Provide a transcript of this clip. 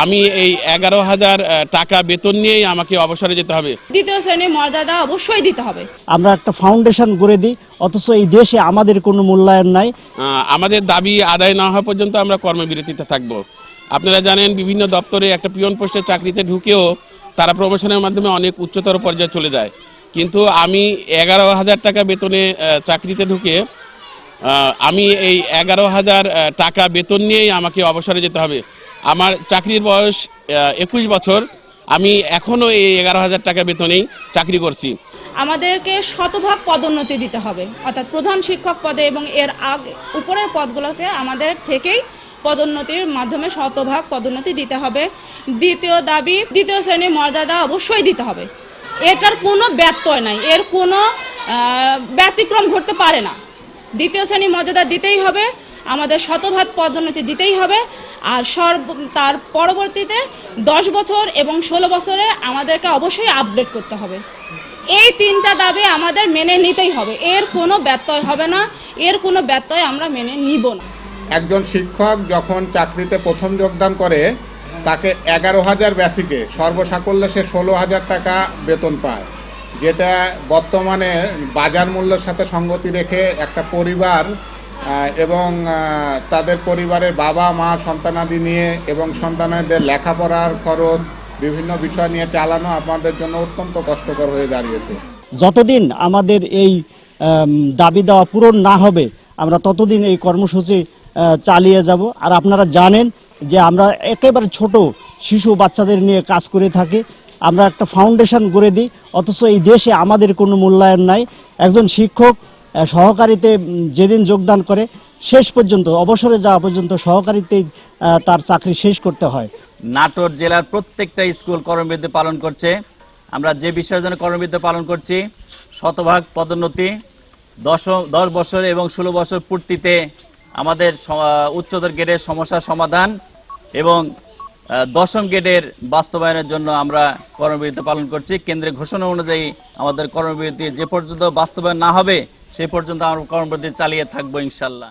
আমি এই এগারো হাজার টাকা বেতন নিয়েই আমাকে অবসরে যেতে হবে। দ্বিতীয় শ্রেণির মর্যাদা অবশ্যই দিতে হবে। আমরা একটা ফাউন্ডেশন করে দিই অথচ এই দেশে আমাদের কোনো মূল্যায়ন নাই। আমাদের দাবি আদায় না হওয়া পর্যন্ত আমরা কর্মবিরতিতে থাকব। আপনারা জানেন বিভিন্ন দপ্তরে একটা পিয়ন পোস্টের চাকরিতে ঢুকেও তারা প্রমোশনের মাধ্যমে অনেক উচ্চতর পর্যায়ে চলে যায়। কিন্তু আমি এগারো হাজার টাকা বেতনে চাকরিতে ঢুকে আমি এই এগারো হাজার টাকা বেতন নিয়েই আমাকে অবসরে যেতে হবে। আমার চাকরির বয়স একুশ বছর। আমি এখনও এই এগারো হাজার টাকা বেতনেই চাকরি করছি। আমাদেরকে শতভাগ পদোন্নতি দিতে হবে, অর্থাৎ প্রধান শিক্ষক পদে এবং এর আগ, উপরের পদগুলোকে আমাদের থেকেই পদোন্নতির মাধ্যমে শতভাগ পদোন্নতি দিতে হবে। দ্বিতীয় দাবি, দ্বিতীয় শ্রেণির মর্যাদা অবশ্যই দিতে হবে। এটার কোনো ব্যত্যয় নাই, এর কোনো ব্যতিক্রম ঘটতে পারে না। দ্বিতীয় শ্রেণির মর্যাদা দিতেই হবে আমাদের শতভাগ পদোন্নতি দিতেই হবে। আর সর্ব, তার পরবর্তীতে দশ বছর এবং ষোলো বছরে আমাদেরকে অবশ্যই আপডেট করতে হবে। এই তিনটা দাবি আমাদের মেনে নিতেই হবে। এর কোনো ব্যত্যয় হবে না। এর কোনো ব্যত্যয় আমরা মেনে নিব না। একজন শিক্ষক যখন চাকরিতে প্রথম যোগদান করে, তাকে এগারো হাজার ব্যাসিকে সর্বসাকল্যে সে ষোলো হাজার টাকা বেতন পায়। যেটা বর্তমানে বাজার মূল্যের সাথে সঙ্গতি রেখে একটা পরিবার এবং তাদের পরিবারের বাবা, মা, সন্তানাদি নিয়ে এবং সন্তানদের লেখাপড়ার খরচ, বিভিন্ন বিষয় নিয়ে চালানো আমাদের জন্য অত্যন্ত কষ্টকর হয়ে দাঁড়িয়েছে। যতদিন আমাদের এই দাবি দেওয়া পূরণ না হবে, আমরা ততদিন এই কর্মসূচি চালিয়ে যাব। আর আপনারা জানেন যে আমরা একেবারে ছোট শিশু বাচ্চাদের নিয়ে কাজ করে থাকি। আমরা একটা ফাউন্ডেশন করে দিই, অথচ এই দেশে আমাদের কোনো মূল্যায়ন নাই। একজন শিক্ষক সহকারীতে যেদিন যোগদান করে, শেষ পর্যন্ত, অবসরে যাওয়া পর্যন্ত সহকারীতেই তার চাকরি শেষ করতে হয়। নাটোর জেলার প্রত্যেকটা স্কুল কর্মবিরতি পালন করছে। আমরা যে বিষয়ের জন্য কর্মবিরতি পালন করছি, শতভাগ পদোন্নতি, দশ দশ বছর এবং ষোলো বছর পূর্তিতে আমাদের উচ্চতর গ্রেডের সমস্যার সমাধান এবং দশম গ্রেডের বাস্তবায়নের জন্য আমরা কর্মবিরতি পালন করছি। কেন্দ্রের ঘোষণা অনুযায়ী আমাদের কর্মবিরতি যে পর্যন্ত বাস্তবায়ন না হবে সেই পর্যন্ত আমার কর্মবৃদ্ধি চালিয়ে থাকব ইনশাল্লাহ।